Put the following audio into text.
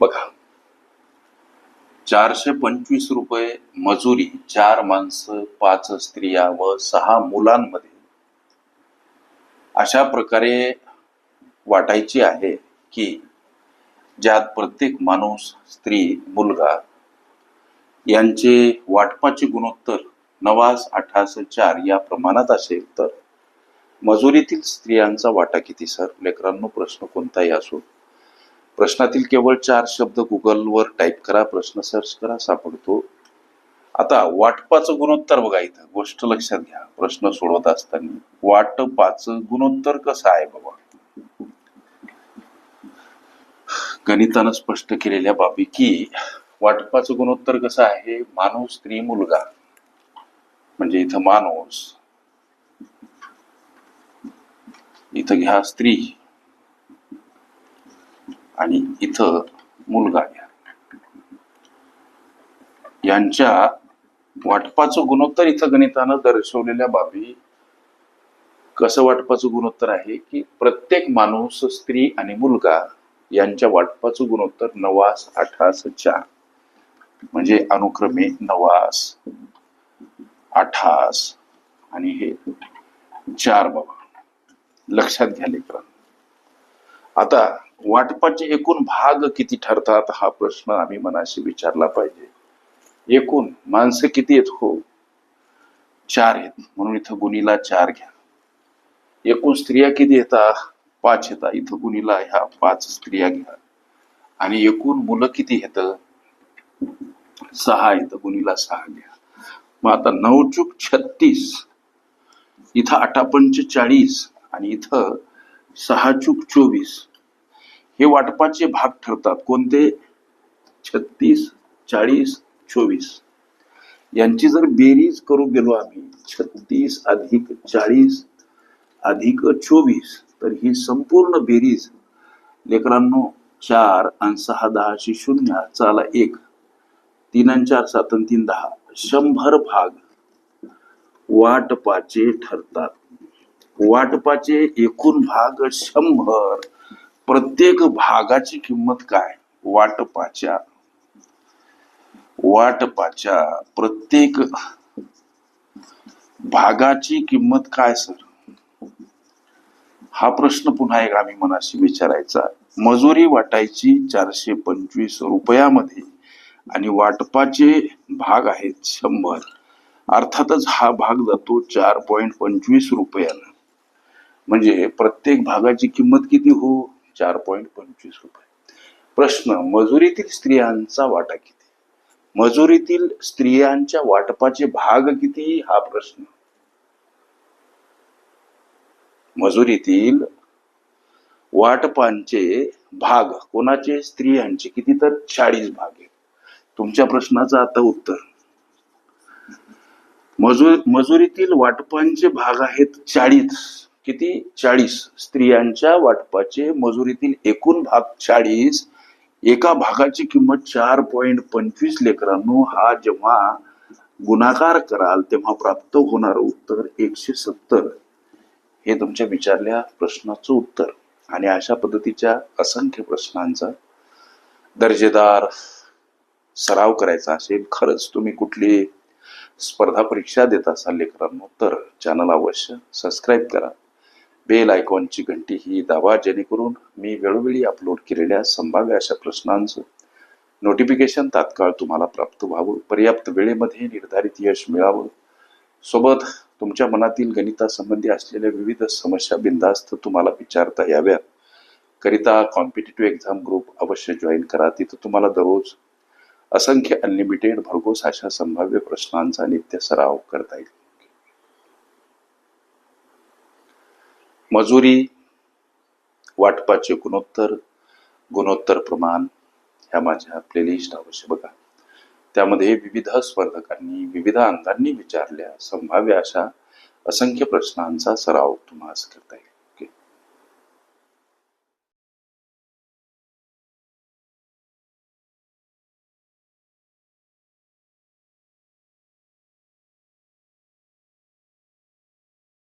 बघा. चारशे पंचवीस रुपये मजुरी चार माणसं पाच स्त्रिया व सहा मुलांमध्ये. अशा प्रकारे वाटायची आहे की ज्यात प्रत्येक माणूस स्त्री मुलगा यांचे वाटपाचे गुणोत्तर नवास अठास चार या प्रमाणात असेल तर मजुरीतील स्त्रियांचा वाटा किती सर? लेकरांनो प्रश्न कोणताही असो. प्रश्नातील केवळ चार शब्द गुगलवर टाईप करा प्रश्न सर्च करा सापडतो. आता वाटपाचं गुणोत्तर बघा इथं गोष्ट लक्षात घ्या. प्रश्न सोडवत असताना वाटपाचं गुणोत्तर कसं आहे बाबा? गणितानं स्पष्ट केलेल्या बाबी की वाटपाचं गुणोत्तर कसं आहे? माणूस स्त्री मुलगा. म्हणजे इथं माणूस. इथं घ्या स्त्री. आणि इथं मुलगा घ्या यांच्या वाटपाचं गुणोत्तर इथं गणितानं दर्शवलेल्या बाबी कसं वाटपाचं गुणोत्तर आहे की प्रत्येक माणूस स्त्री आणि मुलगा यांच्या वाटपाचं गुणोत्तर नवास अठास चार. म्हणजे अनुक्रमे नवास अठास आणि हे चार बाबा. लक्षात घ्या लेकरांनो आता वाटपाचे एकूण भाग किती ठरतात हा प्रश्न आम्ही मनाशी विचारला पाहिजे. एकूण माणसं किती आहेत? हो. चार आहेत. म्हणून इथं गुणीला चार घ्या. एकूण स्त्रिया किती येतात पाच येतात इथं गुणीला ह्या पाच स्त्रिया घ्या. आणि एकूण मुलं किती येत सहा येतं गुणीला सहा घ्या. मग आता नऊ चूक छत्तीस. इथं अठापंच चाळीस आणि इथं सहा चूक चोवीस. हे वाटपाचे भाग ठरतात. कोणते? छत्तीस चाळीस चोवीस. यांची जर बेरीज करू गेलो आम्ही छत्तीस अधिक चाळीस अधिक चोवीस तर ही संपूर्ण बेरीज लेकरांनो चार आणि सहा दहाशे शून्य चाला एक. तीन आणि चार सात आणि तीन दहा. शंभर भाग वाटपाचे ठरतात. वाटपाचे एकूण भाग शंभर. प्रत्येक भागाची किंमत काय? वाटपाच्या. वाटपाच्या प्रत्येक भागाची किंमत काय सर? हा प्रश्न पुन्हा एक आम्ही मनाशी विचारायचा. मजुरी वाटायची चारशे पंचवीस रुपयामध्ये आणि वाटपाचे भाग आहेत शंभर. अर्थातच हा भाग जातो चार पॉईंट पंचवीस रुपयाला. म्हणजे प्रत्येक भागाची किंमत किती हो? चार पॉईंट पंचवीस रुपये. प्रश्न मजुरीतील स्त्रियांचा वाटा किती? मजुरीतील स्त्रियांच्या वाटपाचे भाग किती? हा प्रश्न. मजुरीतील वाटपांचे भाग कोणाचे? स्त्रियांचे. किती तर? चाळीस भाग आहेत. तुमच्या प्रश्नाचं आता उत्तर. मजूर मजुरीतील वाटपांचे भाग आहेत चाळीस. किती? चाळीस. स्त्रियांच्या वाटपाचे मजुरीतील एकूण भाग चाळीस. एका भागाची किंमत चार पॉइंट पंचवीस लेकरांनो. हा जेव्हा गुणाकार कराल तेव्हा प्राप्त होणार उत्तर एकशे सत्तर. हे तुमच्या विचारल्या प्रश्नाचं उत्तर. आणि अशा पद्धतीच्या असंख्य प्रश्नांचा दर्जेदार सराव करायचा असेल खरंच तुम्ही कुठली स्पर्धा परीक्षा देत असाल लेकरांनो तर चॅनल अवश्य सबस्क्राईब करा. बेल आयकॉनची घंटी ही दावा जेणेकरून मी वेळोवेळी अपलोड केलेल्या संभाव्य अशा प्रश्नांचं नोटिफिकेशन तात्काळ तुम्हाला प्राप्त व्हावं पर्याप्त वेळेमध्ये निर्धारित यश मिळावं. सोबत तुमच्या मनातील गणितासंबंधी असलेल्या विविध समस्या बिंदास्त तुम्हाला विचारता याव्यात. करिता कॉम्पिटेटिव्ह एक्झाम ग्रुप अवश्य जॉईन करा तिथं तुम्हाला दररोज असंख्य अनलिमिटेड भरघोस अशा संभाव्य प्रश्नांचा नित्य सराव करता येईल. मजुरी वाटपाचे गुणोत्तर गुणोत्तर प्रमाण ह्या माझ्या प्लेलिस्ट अवश्य बघा. त्यामध्ये विविध स्पर्धकांनी विविध अंगांनी विचारल्या संभाव्य अशा असंख्य प्रश्नांचा सराव तुम्हाला करता येईल.